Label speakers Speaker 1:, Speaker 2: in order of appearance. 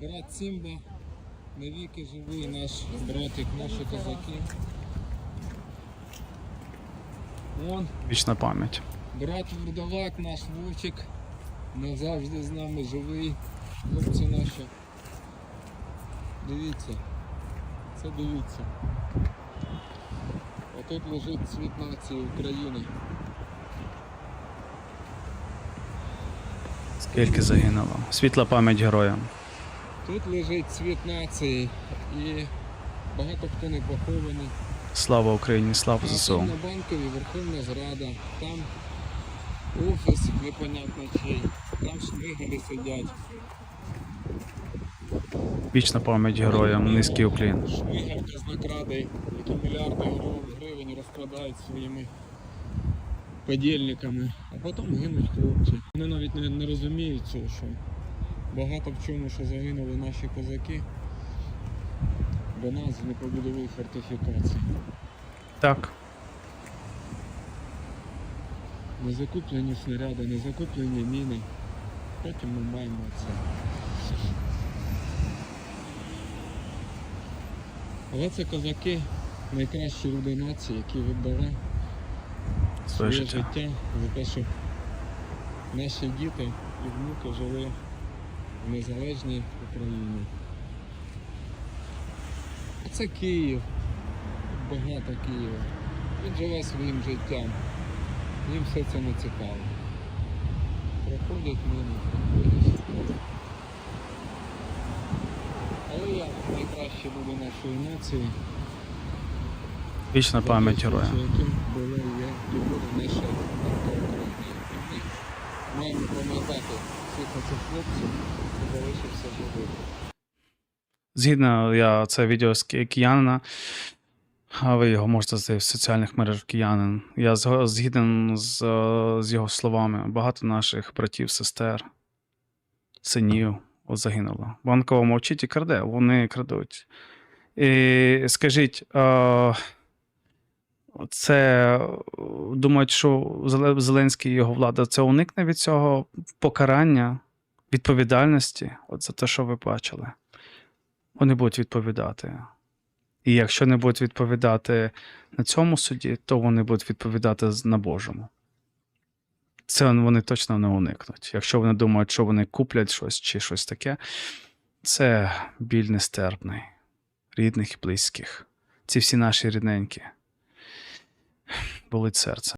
Speaker 1: Брат Симба, навіки живий наш братик, наші козаки. Вон,
Speaker 2: Вічна пам'ять.
Speaker 1: брат Вурдалак, наш Вовчик, назавжди з нами живий. Хлопці наші. Дивіться. Це дивіться. А тут лежить цвіт нації України.
Speaker 2: Скільки загинуло. Світла пам'ять героям.
Speaker 1: Тут лежить цвіт нації і багато хто не похований.
Speaker 2: Слава Україні, слава ЗСУ.
Speaker 1: на банкові Верховна Зрада, там офіс непонятно чий, там шмигалі сидять.
Speaker 2: Вічна пам'ять героям, низький уклін.
Speaker 1: Шмигаль казнокради, які мільярди гривень розкрадають своїми подільниками, а потім гинуть хлопці. Вони навіть не, не розуміють цього, що багато в чому, що загинули наші козаки, до нас не побудової фортифікації.
Speaker 2: Так.
Speaker 1: Не закуплені снаряди, не закуплені міни. Потім ми маємо це. Але це козаки найкращі люди нації, які віддали
Speaker 2: Своє життя.
Speaker 1: за те, щоб наші діти і внуки жили в незалежній Україні. А це Київ. Багато Києва. Він живе своїм життям. Їм все це не цікаво. Проходять мимо, проходять. Але я найкращі люди нашої нації.
Speaker 2: Вічна пам'ять героям. Згідно, я це відео з киянина, а ви його можете знайти в соціальних мережах киянин. Я згіден з, з його словами. Багато наших братів, сестер, синів загинуло. Банкова мовчить і краде, вони крадуть. І скажіть, це думають, що Зеленський і його влада це уникне від цього покарання, відповідальності от за те, що ви бачили вони будуть відповідати. І якщо не будуть відповідати на цьому суді, то вони будуть відповідати на Божому. Це вони точно не уникнуть. Якщо вони думають, що вони куплять щось чи щось таке, це біль нестерпний, рідних і близьких. Ці всі наші рідненькі. Болить серце.